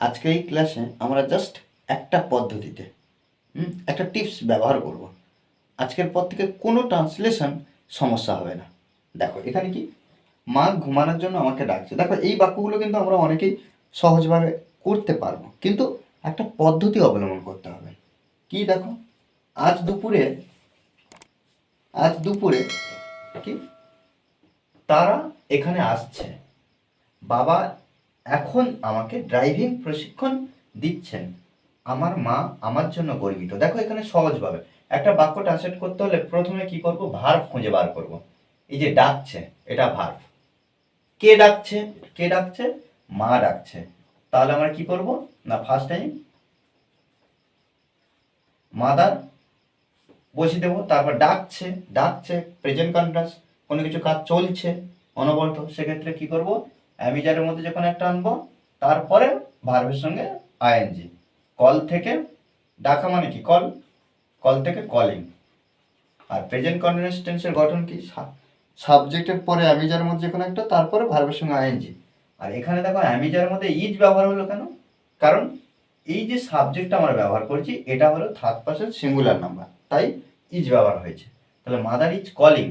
আজকে এই ক্লাসে আমরা জাস্ট একটা পদ্ধতিতে একটা টিপস ব্যবহার করব। আজকের পর থেকে কোনো ট্রান্সলেশন সমস্যা হবে না। দেখো, এখানে কি? মা ঘুমানোর জন্য আমাকে ডাকছে। দেখো, এই বাক্যগুলো কিন্তু আমরা অনেকেই সহজভাবে করতে পারব, কিন্তু একটা পদ্ধতি অবলম্বন করতে হবে। কি দেখো? আজ দুপুরে আজ দুপুরে কি? তারা এখানে আসছে। বাবা এখন আমাকে ড্রাইভিং প্রশিক্ষণ দিচ্ছেন। আমার মা আমার জন্য গর্বিত। দেখো এখানে সহজভাবে একটা বাক্য ট্রান্সলেট করতে হলে প্রথমে কি করব? ভার্ব খুঁজে বার করব। এই যে ডাকছে, এটা ভার্ভ কে ডাকছে? কে ডাকছে? মা ডাকছে। তাহলে আমরা কি করব? না ফার্স্ট টাইম মাদার বসিয়ে দেবো, তারপর ডাকছে ডাকছে প্রেজেন্ট কন্টিনিউয়াস কোনো কিছু কাজ চলছে, অনবরত। সেক্ষেত্রে কি করব? অ্যামিজারের মধ্যে যখন একটা আনব, তারপরে ভার্বের সঙ্গে আইএনজি। কল থেকে ডাকা মানে কি? কল। কল থেকে কলিং আর প্রেজেন্ট কন্টিনিউয়াস টেন্সের গঠন কি? সাবজেক্টের পরে অ্যামিজার মধ্যে কোনো একটা, তারপরে ভার্বের সঙ্গে আইএনজি। আর এখানে দেখো অ্যামিজার মধ্যে ইজ ব্যবহার হলো কেন? কারণ এই যে সাবজেক্টটা আমরা ব্যবহার করছি, এটা হলো থার্ড পার্সন সিঙ্গুলার নাম্বার তাই ইজ ব্যবহার হয়েছে। তাহলে মাদার ইজ কলিং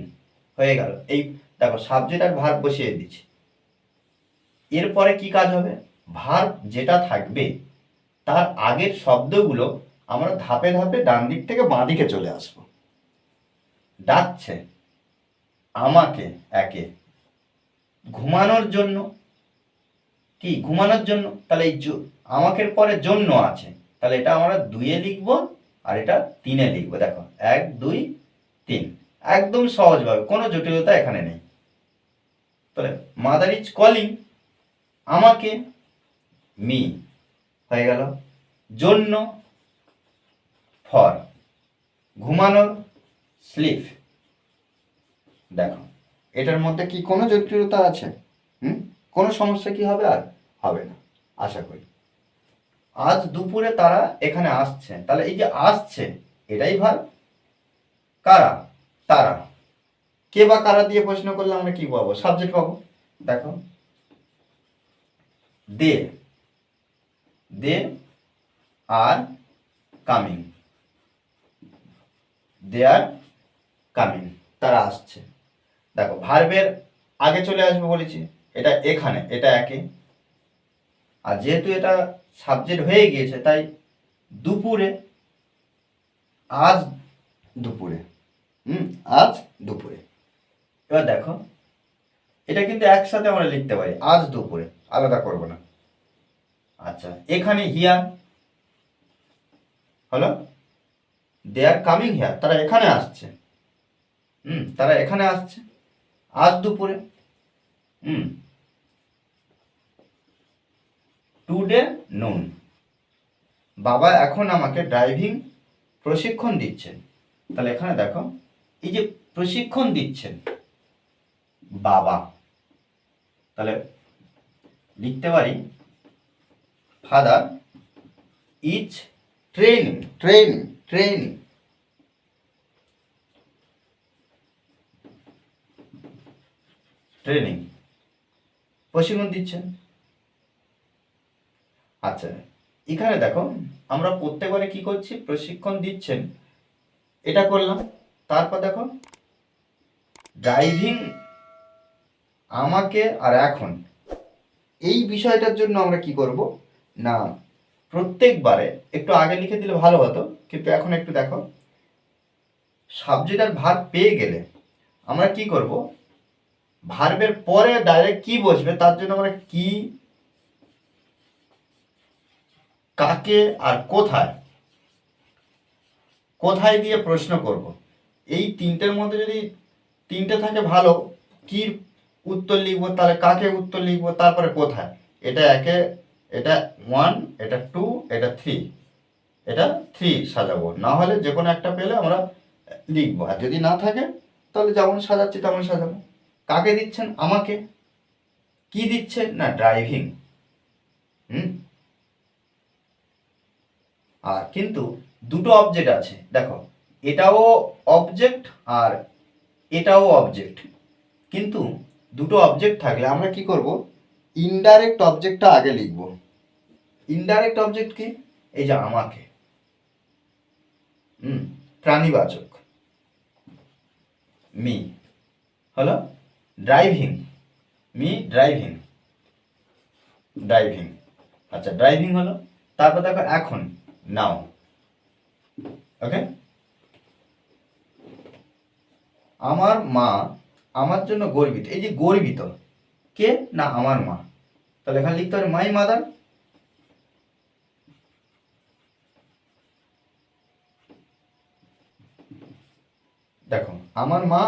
হয়ে গেল। এই দেখো সাবজেক্ট আর ভার্ব বসিয়ে দিচ্ছি। এরপরে কি কাজ হবে? ভার্ব যেটা থাকবে, তার আগের শব্দগুলো আমরা ধাপে ধাপে ডান দিক থেকে বাঁ দিকে চলে আসব। ডাকছে আমাকে একে। ঘুমানোর জন্য। কি? ঘুমানোর জন্য। তাহলে এই আমাকের পরে জন্য আছে। তাহলে এটা আমরা দুইয়ে লিখব আর এটা তিনে লিখব। দেখো, এক, দুই, তিন। একদম সহজভাবে, কোনো জটিলতা এখানে নেই। তাহলে মাদার ইজ কলিং। আমাকে মি, হয়ে গেল। জন্য ফর, ঘুমানোর স্লিপ। দেখো, এটার মধ্যে কি কোনো জটিলতা আছে? হুম? কোনো সমস্যা কি হবে? আর হবে না, আশা করি। আজ দুপুরে তারা এখানে আসছে। তাহলে এই যে আসছে, এটাই ভার। কারা? তারা। কে বা কারা দিয়ে প্রশ্ন করলে আমরা কি পাবো? সাবজেক্ট পাবো। দেখো দে দে are coming. They are coming, তারা আসছে। দেখো ভার্বের আগে চলে আসবে বলেছি, এটা এখানে, এটা একে। আর যেহেতু এটা সাবজেক্ট হয়ে গিয়েছে, তাই দুপুরে, আজ দুপুরে, হুম, আজ দুপুরে। এবার দেখো, এটা কিন্তু একসাথে আমরা লিখতে পারি, আজ দুপুরে। আলাদা করব না। আচ্ছা এখানে হিয়ার হলো দে আর কামিং হিয়ার তারা এখানে আসছে। হুম, তারা এখানে আসছে। আজ দুপুরে, হুম। টুডে নুন বাবা এখন আমাকে ড্রাইভিং প্রশিক্ষণ দিচ্ছেন। তাহলে এখানে দেখো, এই যে প্রশিক্ষণ দিচ্ছেন, বাবা। তাহলে লিখতে পারি? Father is training training training training প্রশিক্ষণ দিচ্ছেন? আচ্ছা এখানে দেখো, আমরা প্রত্যেকবারে কি করছি? প্রশিক্ষণ দিচ্ছেন। এটা করলাম, তারপর দেখো ড্রাইভিং আমাকে আর এখন এই বিষয়টার জন্য আমরা কি করব? না, প্রত্যেকবারে একটু আগে লিখে দিলে ভালো হতো, কিন্তু এখন একটু দেখো। সাবজেক্ট আর ভার পেয়ে গেলে আমরা কি করব? ভার্বের পরে ডাইরেক্ট কি বসবে? তার জন্য আমরা কি, কাকে আর কোথায় কোথায় দিয়ে প্রশ্ন করব? এই তিনটের মধ্যে যদি তিনটে থাকে ভালো কি উত্তর লিখব, তাহলে কাকে উত্তর লিখব, তারপরে কোথায়? এটা একে, এটা ওয়ান এটা টু এটা থ্রি এটা থ্রি সাজাবো। না হলে যে কোনো একটা পেলে আমরা লিখব। আর যদি না থাকে, তাহলে যেমন সাজাচ্ছি তেমন সাজাবো। কাকে দিচ্ছেন? আমাকে। কি দিচ্ছেন না ড্রাইভিং হুম? আর কিন্তু দুটো অবজেক্ট আছে। দেখো, এটাও অবজেক্ট আর এটাও অবজেক্ট কিন্তু দুটো অবজেক্ট থাকলে আমরা কি করব? ইনডাইরেক্ট অবজেক্টটা আগে লিখব। ইনডাইরেক্ট অবজেক্ট কি? এই যে আমাকে। হুম, প্রাণীবাচক। মি হলো? ড্রাইভিং মি ড্রাইভিং ড্রাইভিং আচ্ছা ড্রাইভিং হলো? তারপর দেখো এখন নাও ওকে আমার মা আমার জন্য গর্বিত। এই যে গর্বিত, কে? না, আমার মা। তাহলে এখানে লিখতে হবে মাই মাদার দেখো, আমার মা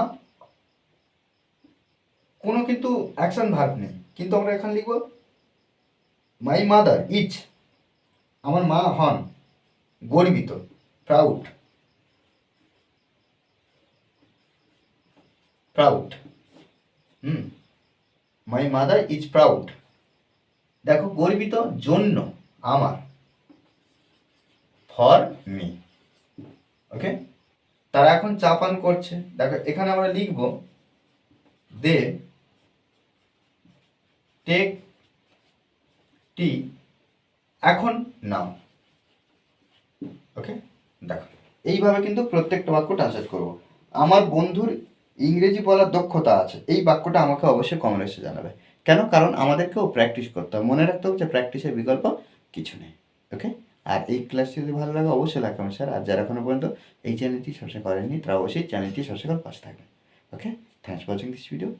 কোনো কিন্তু অ্যাকশন ভার্ব নেই, কিন্তু আমরা এখানে লিখব মাই মাদার ইচ আমার মা হন, গর্বিত proud proud hmm my mother is proud দেখো, গর্বিত জন্য আমার ফর মি ওকে তারা এখন চা পান করছে। দেখো, এখানে আমরা লিখব দে টেক টি এখন নাও। ওকে দেখো, এইভাবে কিন্তু প্রত্যেকটা বাক্য ট্রান্সলেট করব। আমার বন্ধুর ইংরেজি বলার দক্ষতা আছে। এই বাক্যটা আমাকে অবশ্যই কমেন্টসে জানাবে। কেন? কারণ আমাদেরকেও প্র্যাকটিস করতে হবে। মনে রাখতে হবে যে প্র্যাকটিসের বিকল্প কিছু নেই। ওকে আর এই ক্লাসটি যদি ভালো লাগে, অবশ্যই কমেন্ট স্যার আর যারা এখনও পর্যন্ত এই চ্যানেলটি সবসময় করেননি, তারা অবশ্যই চ্যানেলটি সবসময় পাশে থাকবেন। Okay thanks for watching this video